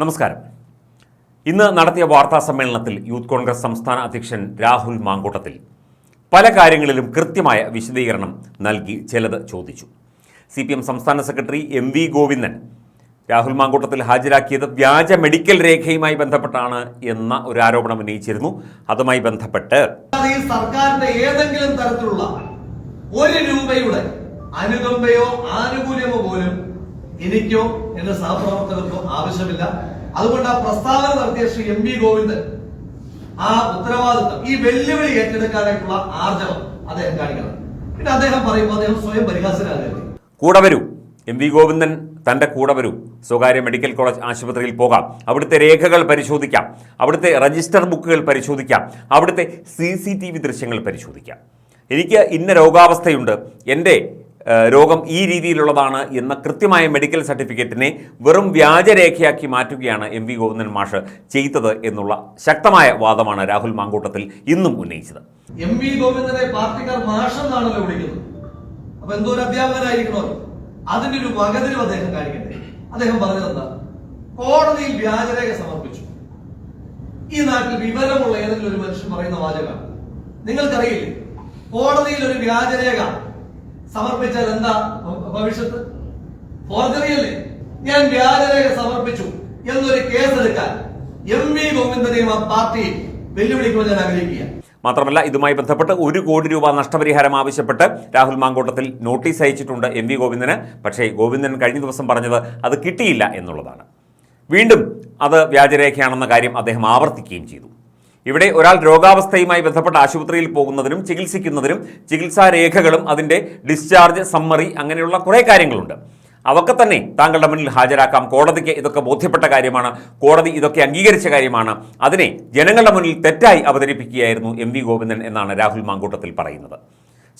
നമസ്കാരം. ഇന്ന് നടത്തിയ വാർത്താ സമ്മേളനത്തിൽ യൂത്ത് കോൺഗ്രസ് സംസ്ഥാന അധ്യക്ഷൻ രാഹുൽ മാങ്കൂട്ടത്തിൽ പല കാര്യങ്ങളിലും കൃത്യമായ വിശദീകരണം നൽകി ചിലത് ചോദിച്ചു. സി പി എം സംസ്ഥാന secretary M V Govindan Rahul Mamkootathil ഹാജരാക്കിയത് വ്യാജ മെഡിക്കൽ രേഖയുമായി ബന്ധപ്പെട്ടാണ് എന്ന ഒരു ആരോപണം ഉന്നയിച്ചിരുന്നു. അതുമായി ബന്ധപ്പെട്ട് സർക്കാരിന്റെ ഏതെങ്കിലും തരത്തിലുള്ള ഒരു രൂപയുടെ അനുകമ്പയോ ആനുകൂല്യമോ പോലും എനിക്കോ എന്റെ സഹപ്രവർത്തകർക്കോ ആവശ്യമില്ല. അതുകൊണ്ട് ആ പ്രസ്താവന നടത്തിയ ശ്രീ എം വി ഗോവിന്ദൻ ആ ഉത്തരവാദിത്വം ഈ വെല്ലുവിളി ഏറ്റെടുക്കാനായിട്ടുള്ള ആർജവം അദ്ദേഹം കാണിക്കണം. പിന്നെ അദ്ദേഹം പറയുമ്പോൾ അദ്ദേഹം സ്വയം പരിഹാസനാകരുത് കൂടെ വരൂ. എം വി ഗോവിന്ദൻ തന്റെ കൂടെ വരൂ. സ്വകാര്യ മെഡിക്കൽ കോളേജ് ആശുപത്രിയിൽ പോകാം. അവിടുത്തെ രേഖകൾ പരിശോധിക്കാം. അവിടുത്തെ രജിസ്റ്റർ ബുക്കുകൾ പരിശോധിക്കാം. അവിടുത്തെ സി സി ടി വി ദൃശ്യങ്ങൾ പരിശോധിക്കാം. എനിക്ക് ഇന്ന രോഗാവസ്ഥയുണ്ട്. എന്റെ രോഗം ഈ രീതിയിലുള്ളതാണ് എന്ന കൃത്യമായ മെഡിക്കൽ സർട്ടിഫിക്കറ്റിനെ വെറും വ്യാജരേഖയാക്കി മാറ്റുകയാണ് എം വി ഗോവിന്ദൻ മാഷ് ചെയ്തത് എന്നുള്ള ശക്തമായ വാദമാണ് രാഹുൽ മാങ്കൂട്ടത്തിൽ ഇന്നും ഉന്നയിച്ചത്. എം വി ഗോവിന്ദനെ പാർട്ടിക്കാർ മാഷെന്നാണല്ലോ വിളിക്കുന്നത്. അപ്പൊ എന്തോ ഒരു അധ്യാപകനായിരിക്കണോ? അതിന്റെ ഒരു വകതിരും അദ്ദേഹം കാണിക്കട്ടെ. അദ്ദേഹം പറഞ്ഞത് എന്താ കോടതിയിൽ വ്യാജരേഖ സമർപ്പിച്ചു. ഈ നാട്ടിൽ വിവരമുള്ള ഏതെങ്കിലും ഒരു മനുഷ്യൻ പറയുന്ന വാചകമാണ് നിങ്ങൾക്കറിയില്ലേ? കോടതിയിൽ ഒരു വ്യാജരേഖ സമർപ്പിച്ചാൽ എന്താ ഭവിഷ്യത്ത്? ഫോർജറിയല്ലേ? ഞാൻ വ്യാജരേഖ സമർപ്പിച്ചു എന്നൊരു കേസെടുക്കാൻ എം വി ഗോവിന്ദനെയും ആ പാർട്ടി വെല്ലുവിളിക്കുമെന്ന് ഞാൻ ആഗ്രഹിക്കുക മാത്രമല്ല ഇതുമായി ബന്ധപ്പെട്ട് ഒരു കോടി രൂപ നഷ്ടപരിഹാരം ആവശ്യപ്പെട്ട് രാഹുൽ മാങ്കോട്ടത്തിൽ നോട്ടീസ് അയച്ചിട്ടുണ്ട് എം വി ഗോവിന്ദന്. പക്ഷേ ഗോവിന്ദൻ കഴിഞ്ഞ ദിവസം പറഞ്ഞത് അത് കിട്ടിയില്ല എന്നുള്ളതാണ്. വീണ്ടും അത് വ്യാജരേഖയാണെന്ന കാര്യം അദ്ദേഹം ആവർത്തിക്കുകയും ചെയ്തു. ഇവിടെ ഒരാൾ രോഗാവസ്ഥയുമായി ബന്ധപ്പെട്ട ആശുപത്രിയിൽ പോകുന്നതിനും ചികിത്സിക്കുന്നതിനും ചികിത്സാ രേഖകളും അതിന്റെ ഡിസ്ചാർജ് സമ്മറി അങ്ങനെയുള്ള കുറേ കാര്യങ്ങളുണ്ട്. അവക്കെ തന്നെ താങ്കളുടെ മുന്നിൽ ഹാജരാക്കാം. കോടതിക്ക് ഇതൊക്കെ ബോധ്യപ്പെട്ട കാര്യമാണ്. കോടതി ഇതൊക്കെ അംഗീകരിച്ച കാര്യമാണ്. അതിനെ ജനങ്ങളുടെ മുന്നിൽ തെറ്റായി അവതരിപ്പിക്കുകയായിരുന്നു എം വി ഗോവിന്ദൻ എന്നാണ് രാഹുൽ മാങ്കൂട്ടത്തിൽ പറയുന്നത്.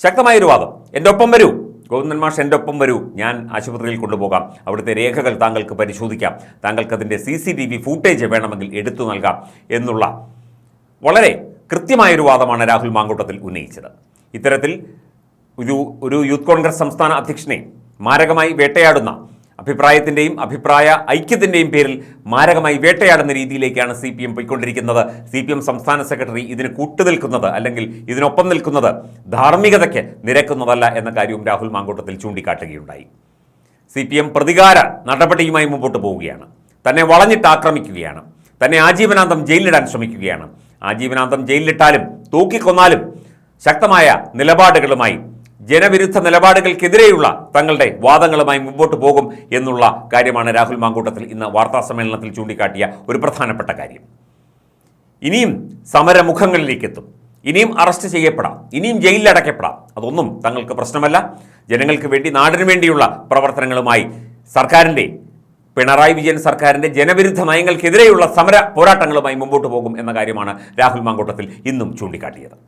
ശക്തമായൊരു വാദം. എന്റെ ഒപ്പം വരൂ. ഗോവിന്ദൻ മാഷ് എന്റെ ഒപ്പം വരൂ. ഞാൻ ആശുപത്രിയിൽ കൊണ്ടുപോകാം. അവിടുത്തെ രേഖകൾ താങ്കൾക്ക് പരിശോധിക്കാം. താങ്കൾക്ക് അതിന്റെ C C T V footage വേണമെങ്കിൽ എടുത്തു നൽകാം എന്നുള്ള വളരെ കൃത്യമായൊരു വാദമാണ് രാഹുൽ മാങ്കൂട്ടത്തിൽ ഉന്നയിച്ചത്. ഇത്തരത്തിൽ ഒരു ഒരു യൂത്ത് കോൺഗ്രസ് സംസ്ഥാന അധ്യക്ഷനെ മാരകമായി വേട്ടയാടുന്ന അഭിപ്രായത്തിന്റെയും അഭിപ്രായ ഐക്യത്തിന്റെയും പേരിൽ മാരകമായി വേട്ടയാടുന്ന രീതിയിലേക്കാണ് സി പി എം പോയിക്കൊണ്ടിരിക്കുന്നത്. സി പി എം സംസ്ഥാന സെക്രട്ടറി ഇതിന് കൂട്ടുനിൽക്കുന്നത് അല്ലെങ്കിൽ ഇതിനൊപ്പം നിൽക്കുന്നത് ധാർമ്മികതയ്ക്ക് നിരക്കുന്നതല്ല എന്ന കാര്യവും രാഹുൽ മാങ്കൂട്ടത്തിൽ ചൂണ്ടിക്കാട്ടുകയുണ്ടായി. സി പി എം പ്രതികാര നടപടിയുമായി മുമ്പോട്ട് പോവുകയാണ്. തന്നെ വളഞ്ഞിട്ട് ആക്രമിക്കുകയാണ്. തന്നെ ആജീവനാന്തം ജയിലിലിടാൻ ശ്രമിക്കുകയാണ്. ആജീവനാന്തം ജയിലിലിട്ടാലും തൂക്കിക്കൊന്നാലും ശക്തമായ നിലപാടുകളുമായി ജനവിരുദ്ധ നിലപാടുകൾക്കെതിരെയുള്ള തങ്ങളുടെ വാദങ്ങളുമായി മുമ്പോട്ട് പോകും എന്നുള്ള കാര്യമാണ് രാഹുൽ മാങ്കൂട്ടത്തിൽ ഇന്ന് വാർത്താ സമ്മേളനത്തിൽ ചൂണ്ടിക്കാട്ടിയ ഒരു പ്രധാനപ്പെട്ട കാര്യം. ഇനിയും സമരമുഖങ്ങളിലേക്ക് എത്തും ഇനിയും അറസ്റ്റ് ചെയ്യപ്പെടാം. ഇനിയും ജയിലിലടയ്ക്കപ്പെടാം. അതൊന്നും തങ്ങൾക്ക് പ്രശ്നമല്ല. ജനങ്ങൾക്ക് വേണ്ടി നാടിനു വേണ്ടിയുള്ള പ്രവർത്തനങ്ങളുമായി സർക്കാരിന്റെ പിണറായി വിജയൻ സർക്കാരിന്റെ ജനവിരുദ്ധ നയങ്ങൾക്കെതിരെയുള്ള സമര പോരാട്ടങ്ങളുമായി മുമ്പോട്ട് പോകും എന്ന കാര്യമാണ് രാഹുൽ മാങ്കോട്ടത്തിൽ ഇന്നും ചൂണ്ടിക്കാട്ടിയത്.